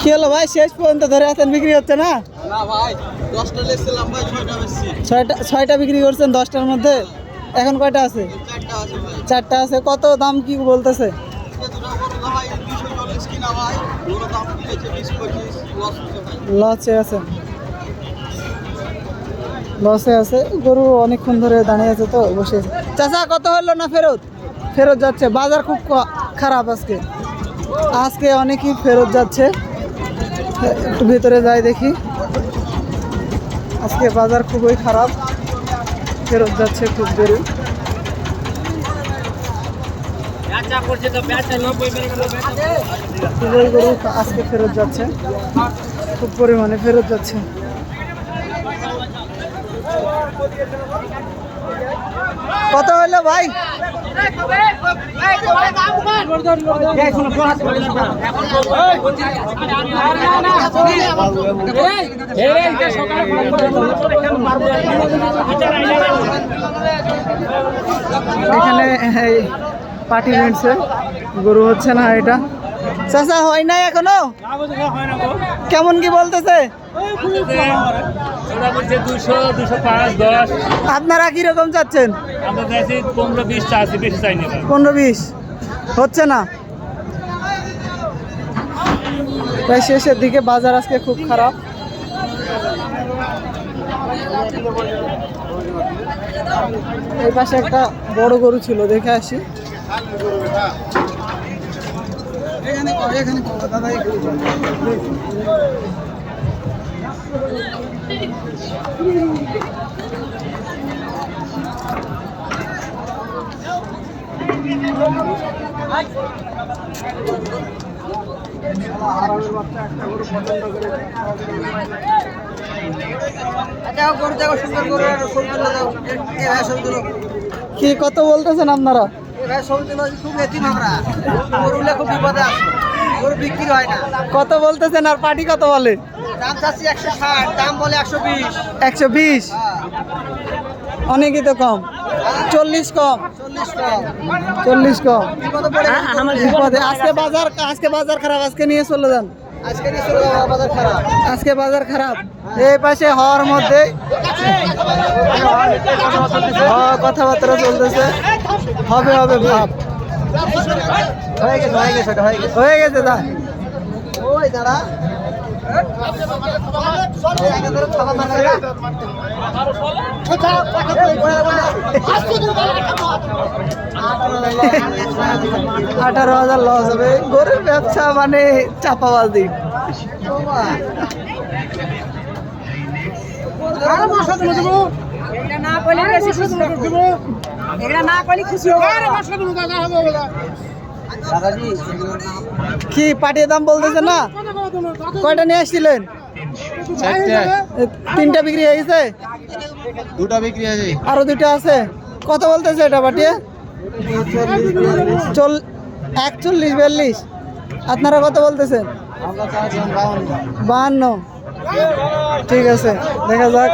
কি হলো ভাই? শেষ পর্যন্ত ধরে আছেন বিক্রি হচ্ছে না? ছয়টা বিক্রি করছেন দশটার মধ্যে? এখন কয়টা আছে? চারটা আছে কত দাম কি বলতেছে? লস আছে। লসে আছে। গরু অনেকক্ষণ ধরে দাঁড়িয়ে আছে তো বসে আছে। চাচা কত হলো না ফেরত? ফেরত যাচ্ছে। বাজার খুব খারাপ আজকে। আজকে অনেকই ফেরত যাচ্ছে। একটু ভিতরে যাই দেখি। আজকে বাজার খুবই খারাপ। ফেরত যাচ্ছে খুব খুবই গরু আজকে ফেরত যাচ্ছে। খুব পরিমাণে ফেরত যাচ্ছে। কত হলো ভাই? এখানে পার্টি গরু হচ্ছে না এটা। চাচা, হয় নাই এখনও? কেমন কি বলতেছে? আপনারা কি রকম চাচ্ছেন? পনেরো বিশ। হচ্ছে না? প্রায় শেষের দিকে বাজার আজকে খুব খারাপ। এই পাশে একটা বড় গরু ছিল, দেখে আসি। কি কত বলতেছেন আপনারা? হয় কত বলতেছেন আর পার্টি কত বলে? একশো বিশ। বিশ? অনেকই তো কম। চল্লিশ কম। চল্লিশ কম। আজকে বাজার আজকে বাজার খারাপ আজকে নিয়ে চলে যান। আজকে বাজার খারাপ। খারাপ। এই পাশে হওয়ার মধ্যে কথাবার্তা চলতেছে। হবে হবে ভাব। হয়ে গেছে হয়ে গেছে হয়ে গেছে। হয়ে গেছে দা ওই দাঁড়া। আঠারো হাজার লস হবে। গরুর ব্যবসা মানে চাপাবাজি। দাদাজি কি পাটিয়ে দাম বলতেছে না? কয়টা নিয়ে আসছিলেন? তিনটা বিক্রি হয়েছে দুটা বিক্রি হয়েছে আরও দুটা আছে? কত বলতেছে এটা পাটিয়ে চল একচল্লিশ বিয়াল্লিশ। আপনারা কত বলতেছেন? বাহান্ন। ঠিক আছে দেখা যাক।